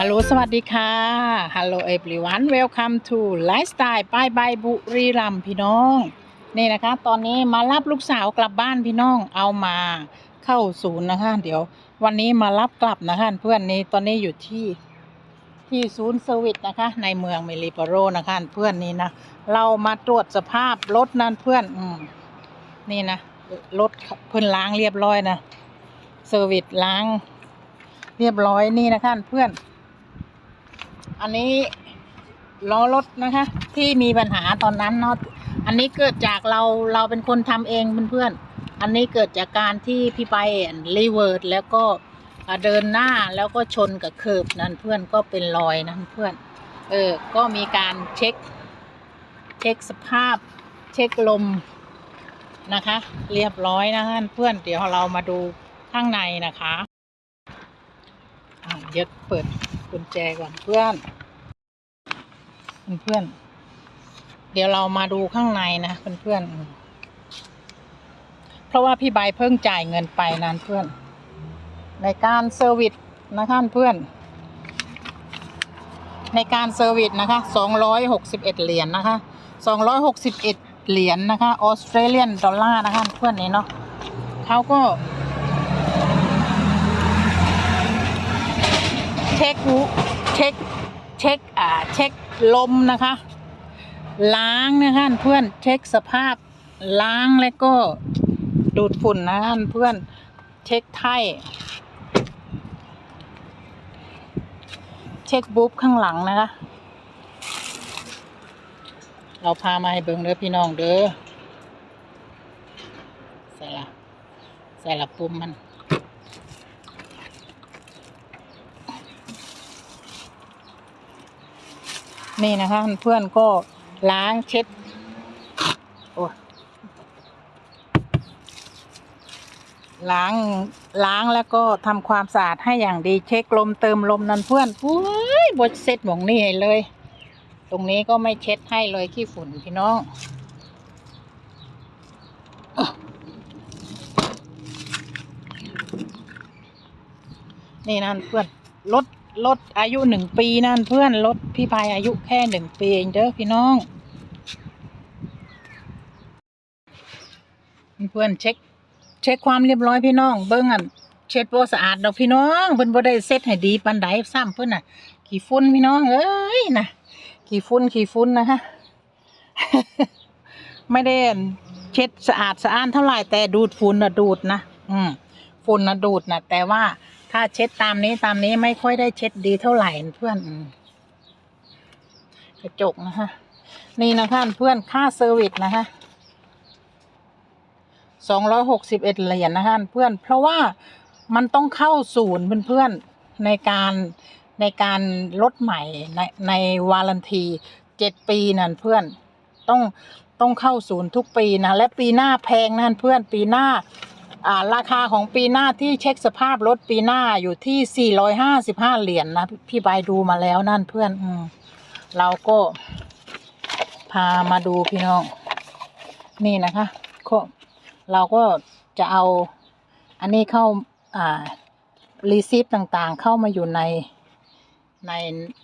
ฮัลโหล สวัสดีค่ะ ฮัลโหล everyone welcome to lifestyle ป้ายใบบุรีรัมพี่น้อง นี่นะคะ ตอนนี้มารับลูกสาวกลับบ้านพี่น้อง เอามาเข้าศูนย์นะคะ เดี๋ยววันนี้มารับกลับนะคะ เพื่อนนี้ตอนนี้อยู่ที่ที่ศูนย์เซอร์วิสนะคะ ในเมืองเมลิปโรนะคะ เพื่อนนี้นะ เรามาตรวจสภาพรถนั่นเพื่อน อืม นี่นะ รถเพิ่นล้างเรียบร้อยนะ เซอร์วิสล้าง เรียบร้อยนี่นะคะเพื่อน อันนี้ล้อรถนะคะ ที่มีปัญหาตอนนั้นเนาะอันนี้เกิดจากเราเราเป็นคนทำเองเพื่อนๆอันนี้เกิดจากการที่พี่ไปรีเวิร์ดแล้วก็เดินหน้าแล้วก็ชนกับเคิร์บนั่นเพื่อนก็เป็นรอยนะเพื่อน เออ ก็มีการเช็ค เช็คสภาพ เช็คลมนะคะ เรียบร้อยนะคะเพื่อนเดี๋ยวเรามาดูข้างในนะคะอ่าเดี๋ยวเปิด กุญแจก่อนเพื่อนเพื่อน เดี๋ยวเรามาดูข้างในนะเพื่อนๆเพราะว่าพี่ใบเพิ่งจ่ายเงินไปนั้นเพื่อน ในการเซอร์วิสนะคะเพื่อน ในการเซอร์วิสนะคะสองร้อยหกสิบเอ็ดเหรียญนะคะสองร้อยหกสิบเอ็ดเหรียญนะคะออสเตรเลียนดอลลาร์นะคะเพื่อนนี้เนาะเขาก็ เช็คหูเช็คเช็คอ่าเช็คลมนะคะ ล้างนะคะเพื่อนเช็คสภาพล้างแล้วก็ดูดฝุ่นนะคะเพื่อนเช็คไทยเช็คบุ๊บข้างหลังนะคะ เราพามาให้เบิ่งเด้อพี่น้องเด้อใส่ละใส่ละปุ่มมัน นี่นะคะเพื่อนก็ล้างเช็ดโอ้ล้างล้างแล้วก็ทำความสะอาดให้อย่างดีเช็คลมเติมลมนั่นเพื่อนอุ้ยบดเซ็ตหมองนี่เลย ตรงนี้ก็ไม่เช็ดให้เลยขี้ฝุ่นพี่น้องนี่นั่นเพื่อนรถ รถอายุหนึ่งปีนั่นเพื่อนรถพี่พายอายุแค่หนึ่งปีเองเด้อพี่น้องเพื่อนเช็คเช็คความเรียบร้อยพี่น้อง เบิ้งอันเช็ดโบสะอาดดอกพี่น้องเพิ่นบ่ได้เซ็ตให้ดีปานใดซ้ำเพิ่นน่ะ ขี้ฝุ่นพี่น้องเอ้ยนะขี้ฝุ่นขี้ฝุ่นนะคะไม่ได้เช็ดสะอาดสะอ้านเท่าไหร่แต่ดูดฝุ่นนะดูดนะอืมฝุ่นนะดูดนะแต่ว่า ถ้าเช็ดตามนี้ตามนี้ไม่ค่อยได้เช็ดดีเท่าไหร่เพื่อนกระจกนะคะนี่นะคะเพื่อนค่าเซอร์วิสนะคะสองร้อยหกสิบเอ็ดเหรียญนะคะเพื่อน เพราะว่ามันต้องเข้าศูนย์เพื่อนๆในการในการลดใหม่ในในวารันทีเจ็ดปีนั่นเพื่อนต้องต้องเข้าศูนย์ทุกปีนะและปีหน้าแพงนั่นเพื่อนปีหน้า ราคาของปีหน้าที่เช็คสภาพรถปีหน้าอยู่ที่ 455 เหรียญนนะ พี่ใบดูมาแล้วนั่นเพื่อนอืเราก็ พามาดูพี่น้อง นี่นะคะก็เราก็จะเอาอันนี้เข้า อ่า รีซีฟต่างๆ เข้ามาอยู่ในใน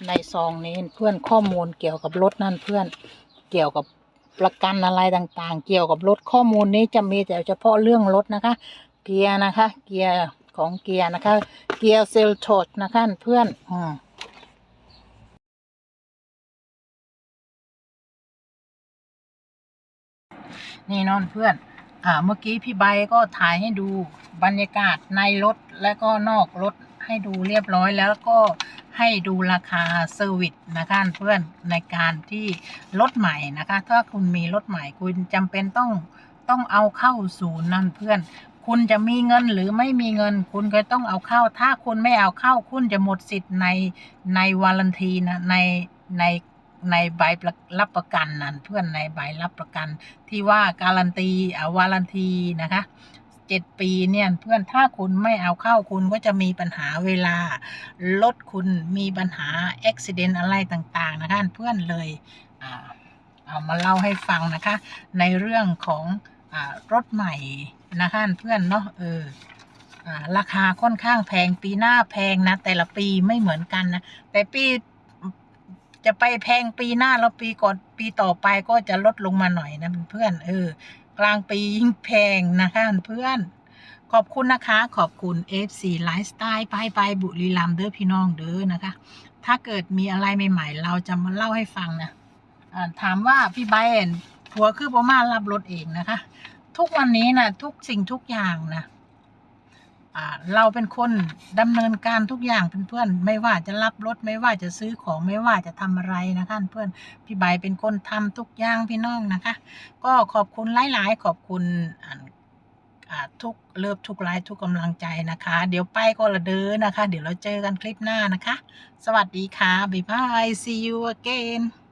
ในซองนี้เพื่อนข้อมูลเกี่ยวกับรถนั่นเพื่อนเกี่ยวกับ ประกันอะไรต่างๆ เกี่ยวกับรถข้อมูลนี้จะมีแต่เฉพาะเรื่องรถนะคะ เกียร์นะคะ เกียร์ของเกียร์นะคะ เกียร์เซลโทดนะคะเพื่อนอืมนี่นอนเพื่อน อ่า เมื่อกี้พี่ใบก็ถ่ายให้ดูบรรยากาศในรถและก็นอกรถให้ดูเรียบร้อยแล้วก็ ให้ดูราคาเซอร์วิสนะคะเพื่อนในการที่รถใหม่นะคะ ถ้าคุณมีรถใหม่คุณจำเป็นต้องต้องเอาเข้าศูนย์นั่นเพื่อน คุณจะมีเงินหรือไม่มีเงิน คุณก็ต้องเอาเข้า ถ้าคุณไม่เอาเข้า คุณจะหมดสิทธิ์ในในวารันทีนะในในในใบรับประกันนั่นเพื่อนในใบรับประกันที่ว่าการันตีอ่าวารันทีนะคะ เจ็ดปีเนี่ยเพื่อนถ้าคุณไม่เอาเข้าคุณก็จะมีปัญหาเวลารถคุณมีปัญหาอุบิเหตุอะไรต่าง ๆ นะคะเพื่อนเลยเอามาเล่าให้ฟังนะคะ ในเรื่องของอรถใหม่นะคะเพื่อนเนาะเออราคาค่อนข้างแพงปีหน้าแพงนะ แต่ละปีไม่เหมือนกันนะ แต่ปีจะไปแพงปีหน้าแล้วปีก่อนปีต่อไปก็จะลดลงมาหน่อยนะเพื่อนเออ กลางปียิ่งแพงนะคะเพื่อน ขอบคุณนะคะ ขอบคุณ FC Lifestyle ไปไปบุรีรัมเด้อพี่น้องเด้อนะคะ ถ้าเกิดมีอะไรใหม่ๆ เราจะมาเล่าให้ฟังนะถามว่าพี่ไบเอนผัวคือประมารับรถเองนะคะ ทุกวันนี้นะทุกสิ่งทุกอย่างนะ เราเป็นคนดำเนินการทุกอย่างเพื่อนๆไม่ว่าจะรับรถไม่ว่าจะซื้อของไม่ว่าจะทำอะไรนะคะเพื่อนพี่ใบเป็นคนทำทุกอย่างพี่น้องนะคะ ก็ขอบคุณหลายๆขอบคุณทุกเลิฟทุกไลฟ์ทุกกำลังใจนะคะ เดี๋ยวไปก็ละเด้อนะคะ เดี๋ยวเราเจอกันคลิปหน้านะคะ สวัสดีค่ะ บ๊ายบาย see you again